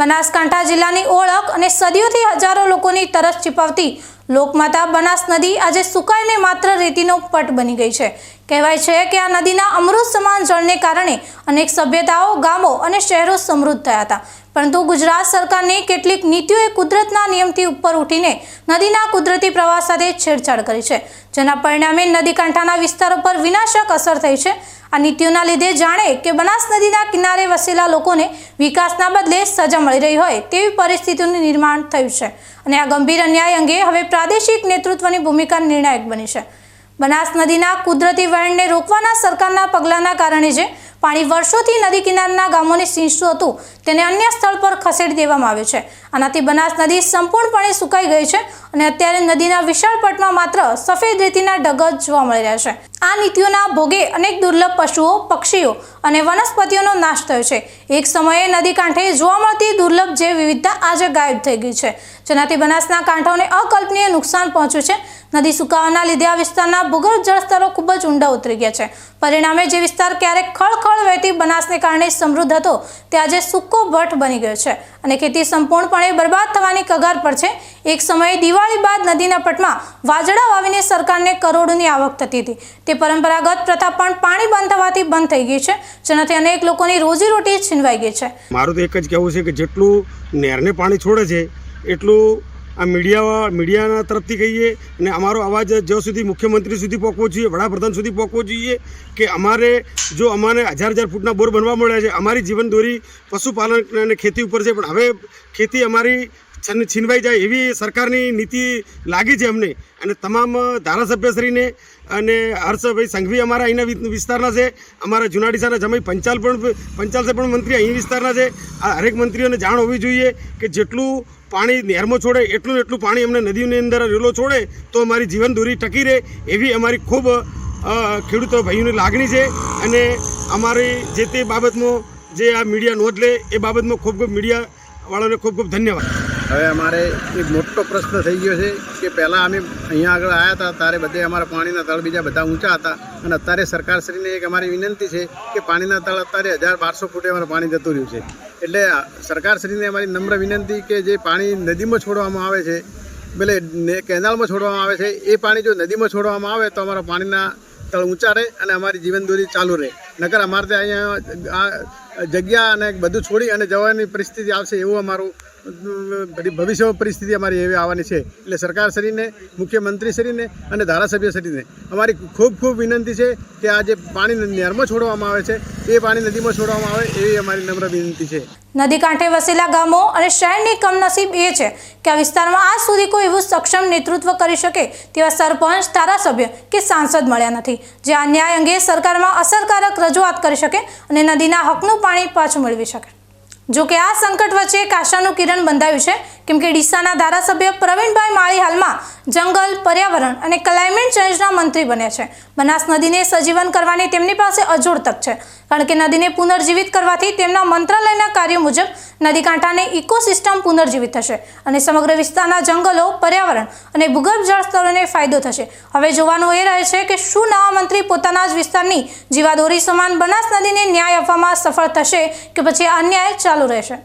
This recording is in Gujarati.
બનાસકાંઠા જિલ્લાની ઓળખ અને સદીઓથી હજારો લોકોની તરસ ચીપાવતી લોકમાતા બનાસ નદી આજે સુકાઈને માત્ર રેતીનો પટ બની ગઈ છે. કહેવાય છે કે આ નદીના અમૃત સમાન જળને કારણે અનેક સભ્યતાઓ, ગામો અને શહેરો સમૃદ્ધ થયા હતા. પરંતુ ગુજરાત સરકારની કેટલીક નીતિઓએ કુદરતના નિયમથી ઉપર ઉઠીને નદીના કુદરતી પ્રવાહ સાથે છેડછાડ કરી છે, જેના પરિણામે નદી કાંઠાના વિસ્તારો પર વિનાશક અસર થઈ છે. આ નીતિઓના લીધે જાણે કે બનાસ નદીના કિનારે વસેલા લોકોને વિકાસના બદલે સજા મળી રહી હોય તેવી પરિસ્થિતિનું નિર્માણ થયું છે. અને આ ગંભીર અન્યાય અંગે હવે પ્રાદેશિક નેતૃત્વની ભૂમિકા નિર્ણાયક બની છે. બનાસ નદીના કુદરતી વહેણને રોકવાના સરકારના પગલાંના કારણે જે પાણી વર્ષોથી નદી કિનારના ગામોને સિંચતું હતું, તેને અન્ય સ્થળ પર ખસેડી દેવામાં આવ્યું છે. આનાથી બનાસ નદી સંપૂર્ણપણે સુકાઈ ગઈ છે અને અત્યારે નદીના વિશાળ પટમાં માત્ર સફેદ રેતીના ઢગ જોવા મળી રહ્યા છે. આ નીતિઓના ભોગે અનેક દુર્લભ પશુઓ, પક્ષીઓ અને વનસ્પતિઓનો નાશ થયો છે. એક સમયે નદી કાંઠે જોવા મળતી દુર્લભ જૈવ વિવિધતા આજે ગાયબ થઈ ગઈ છે. જેનાથી બનાસના કાંઠાઓને અકલ્પનીય નુકસાન પહોંચ્યું છે નદી સુકાવાના લીધે આ વિસ્તારના ભૂગર્ભ જળસ્તરો ખૂબ જ ઊંડા ઉતરી ગયા છે. પરિણામે જે વિસ્તાર ક્યારેક ખળખળ વહેતી બનાસને કારણે સમૃદ્ધ હતો, તે આજે સૂકો ભઠ બની ગયો છે અને ખેતી સંપૂર્ણપણે બરબાદ થવાની કગાર પર છે. એક સમયે દિવાળી બાદ નદીના પટમાં વાજડા વાવીને સરકારને કરોડોની આવક થતી હતી. તે પરંપરાગત પ્રથા પણ પાણી બંધ થવાથી બંધ થઈ ગઈ છે. જેનાથી અનેક લોકોની રોજીરોટી છીનવાઈ ગઈ છે. મારું તો એક જ કહેવું છે કે જેટલું નહેરને પાણી છોડે છે, એટલું આ મીડિયા મીડિયાના તરફથી કહીએ અને અમારો અવાજ જ્યાં સુધી મુખ્યમંત્રી સુધી પહોંચવો જોઈએ, વડાપ્રધાન સુધી પહોંચવો જોઈએ કે અમારે જો અમારે હજાર હજાર ફૂટના બોર બનવા મળ્યા છે, અમારી જીવન દોરી પશુપાલન અને ખેતી ઉપર છે. પણ હવે ખેતી અમારી છીનવાઈ જાય એવી સરકારની નીતિ લાગી છે અમને. અને તમામ ધારાસભ્યશ્રીને અને હર્ષભાઈ સંઘવી અમારા અહીંના વિસ્તારના છે. અમારા જુનાડીસાના જમાઈ પંચાલ પણ પંચાલ સાહેબ પણ મંત્રી અહીં વિસ્તારના છે. આ હરેક મંત્રીઓને જાણ હોવી જોઈએ કે જેટલું પાણી નહેરમાં છોડે, એટલું એટલું પાણી અમને નદીની અંદર રેલો છોડે, તો અમારી જીવન દોરી ટકી રહે એવી અમારી ખૂબ ખેડૂતો ભાઈઓની લાગણી છે. અને અમારી જે તે બાબતમાં જે આ મીડિયા નોંધ લે, એ બાબતમાં ખૂબ ખૂબ મીડિયાવાળાને ખૂબ ખૂબ ધન્યવાદ. હવે અમારે એક મોટો પ્રશ્ન થઈ ગયો છે કે પહેલાં અમે અહીંયા આગળ આવ્યા હતા, ત્યારે બધે અમારા પાણીના તળ બીજા બધા ઊંચા હતા. અને અત્યારે સરકારશ્રીને એક અમારી વિનંતી છે કે પાણીના તળ અત્યારે હજાર બારસો ફૂટે અમારે પાણી જતું રહ્યું છે. એટલે સરકારશ્રીને અમારી નમ્ર વિનંતી કે જે પાણી નદીમાં છોડવામાં આવે છે ને- કેનાલમાં છોડવામાં આવે છે, એ પાણી જો નદીમાં છોડવામાં આવે તો અમારા પાણીના તળ ઊંચા રહે અને અમારી જીવનદોરી ચાલુ રહે. નકર અમારે ત્યાં અહીંયા આ જગ્યા અને બધું છોડી અને જવાની પરિસ્થિતિ આવશે એવું અમારું બધી ભવિષ્યમાં પરિસ્થિતિ અમારી એવી આવવાની છે. એટલે સરકારશ્રીને મુખ્યમંત્રીશ્રીને અને ધારાસભ્યશ્રીને અમારી ખૂબ ખૂબ વિનંતી છે કે આ જે પાણી નહેરમાં છોડવામાં આવે છે, એ પાણી નદીમાં છોડવામાં આવે એવી અમારી નમ્ર વિનંતી છે. નદી કાંઠે વસેલા ગામો અને શહેરની કમનસીબ એ છે કે આ વિસ્તારમાં આજ સુધી કોઈ એવું સક્ષમ નેતૃત્વ કરી શકે તેવા સરપંચ, ધારાસભ્ય કે સાંસદ મળ્યા નથી. જે આ ન્યાય અંગે સરકારમાં અસરકારક રજૂઆત કરી શકે અને નદીના હકનું પાણી પાછું મેળવી શકે. જો કે આ સંકટ વચ્ચે કાશાનું કિરણ બંધાયું છે. કેમ કે ડીસાના ધારાસભ્ય પ્રવીણભાઈ માળી હાલમાં જંગલ, પર્યાવરણ અને ક્લાઇમેટ ચેન્જના મંત્રી બન્યા છે. બનાસ નદીને સજીવન કરવાની તેમની પાસે અજોડ તક છે. કારણ કે નદીને પુનર્જીવિત કરવાથી તેમના મંત્રાલયના કાર્યો મુજબ નદી કાંઠાને ઇકોસિસ્ટમ પુનર્જીવિત થશે અને સમગ્ર વિસ્તારના જંગલો, પર્યાવરણ અને ભૂગર્ભ જળ સ્તરોને ફાયદો થશે. હવે જોવાનું એ રહે છે કે શું નવા મંત્રી પોતાના જ વિસ્તારની જીવાદોરી સમાન બનાસ નદીને ન્યાય આપવામાં સફળ થશે કે પછી આ અન્યાય ચાલુ રહેશે?